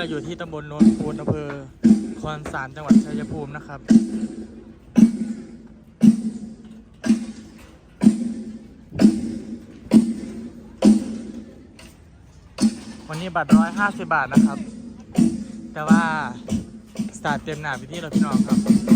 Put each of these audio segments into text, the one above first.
เราอยู่ที่ตำบลโนนคูนอำเภอคอนสารจังหวัดชัยภูมินะครับ วันนี้บัตรร้อยห้าสิบาทนะครับ แต่ว่าสตาร์ทเต็มหนาไปที่เราพี่น้องครับ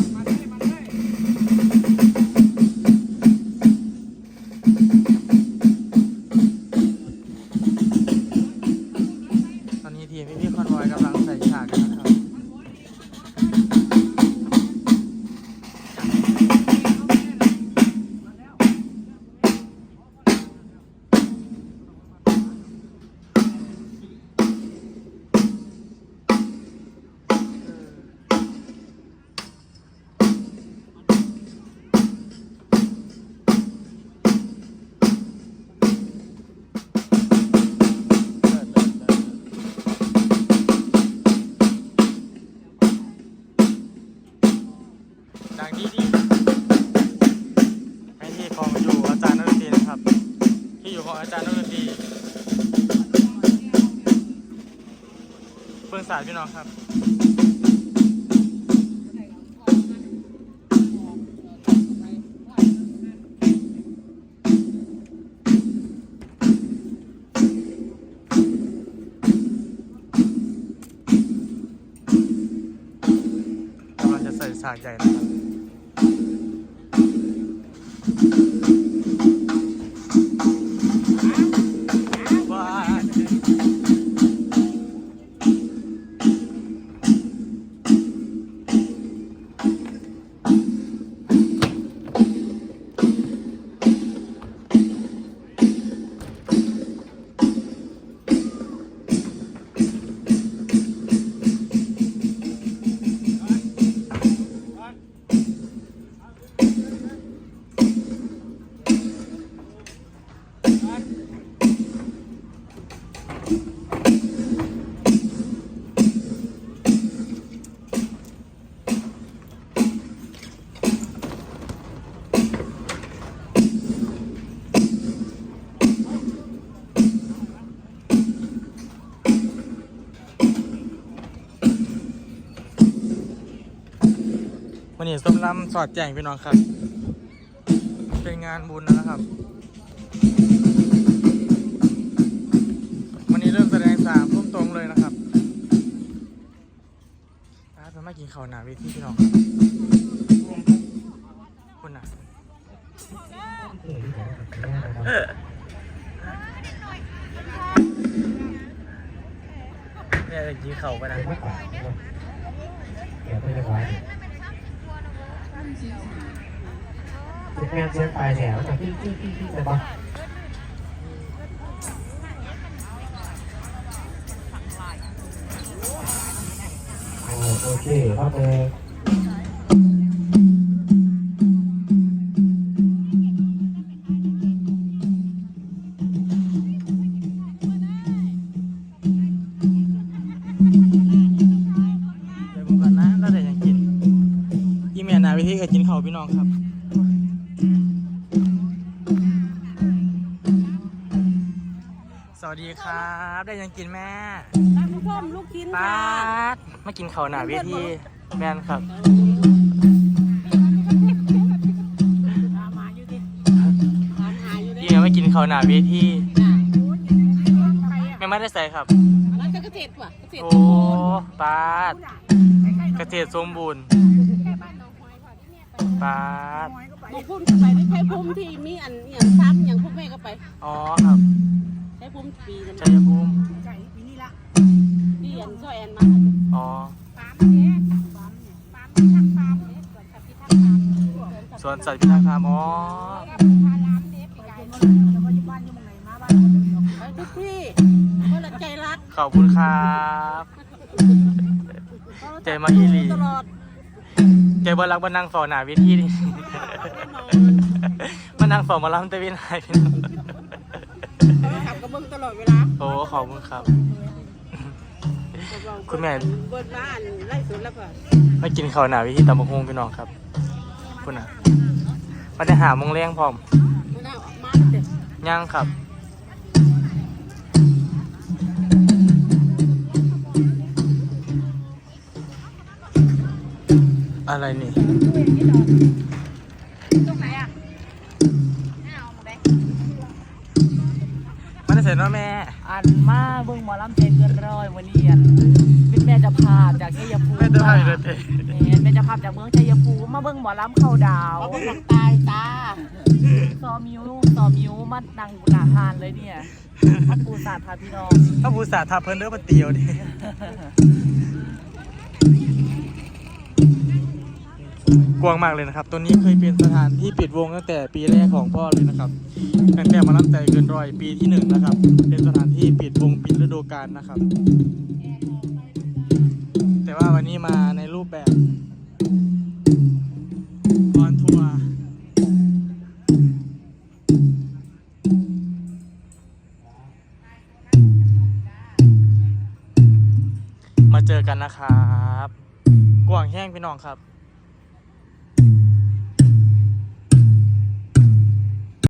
าสตร์พี่น้องครับกำลังจะใส่ฉากใหญ่นะครับ วันนี้ส้มลำสอดแจ้งพี่น้องครับ เป็นงานบุญนะครับ วันนี้เริ่มแสดงสามทุ่มตรงเลยนะครับร้านจะมากินข้าวหนาเวทีพี่น้องครับคุณนะเนี่ยจะกินข้าวไปนะ ทุกงานเชียงปลายแถวจากพี่พี่พี่พี่จะบอกโอเคครับเลย วัสดีครับ ได้ยังกินแม่ท่านผู้ชมลูกชิ้นป้าค่ะดมากินข้าวหน้าเวทีแม่นครับ ตามมาอยู่ดิตามหาอยู่ดิอีเมียมากินข้าวหน้าเวทีน่ะไปอะแม่ม่ได้ใส่ครับ แล้วจะเกษตรว่ะเกษตรโอ้ป้าดเกษตรสมบูรณ์ป้าดบางพุ่มไปได้ใช้พุ่มที่มีอันอย่างซ้ำอย่างพวกแม่ก็ไป อ๋อครับ ช้พุ่มปีนั้นชัยภูมิที่อันซอยแอนมาอ๋อสวนสัตว์พิทักษ์ธรรมอ๋อไปทุกที่เพราะเราใจรักขอบคุณครับใจมาอีหลีตลอดเจอบ่รักบ่นั่งฝ่อหน้าเวิธีนี่มานั่งฝ่อหมาล้ำแต่วินาย โอ้ขอบคุณครับ คุณแม่ บนบ้านไล่สวนแล้วป่ะมากินข้าวหนาวิธีตำบักฮงพี่น้องครับคุณนะมาได้หามงเลี้ยงพร้อมย่างครับ อะไรนี่ มันได้เสร็จแล้วแม่อันมาเบิ่งหมอลำเพลงเกินร้อยวันนี้อันเป็นแม่เจะพาพจากชัยภูมิไม่ได้ให้เลยเตะแม่แม่เจะพาพจากเมืองชัยภูมิมาเบิ่งหมอลำเข้าดาวเอาคนตายจ้าซอมิวซอมิวมาดังหนาหานเลยเนี่ยพ่อปูศาสตร์พาพี่น้อง ถ้าผู้สาทาเพิ่นเด้อมาเตียวดิ กว้างมากเลยนะครับตัวนี้เคยเป็นสถานที่ปิดวงตั้งแต่ปีแรกของพ่อเลยนะครับตั้งแต่มาตั้งแต่เกินร้อยปีที่หนึ่งนะครับ เป็นสถานที่ปิดวงปิดฤดูกาลนะครับ แต่ว่าวันนี้มาในรูปแบบออนทัวร์มาเจอกันนะครับ กว่างแห้งพี่น้องครับ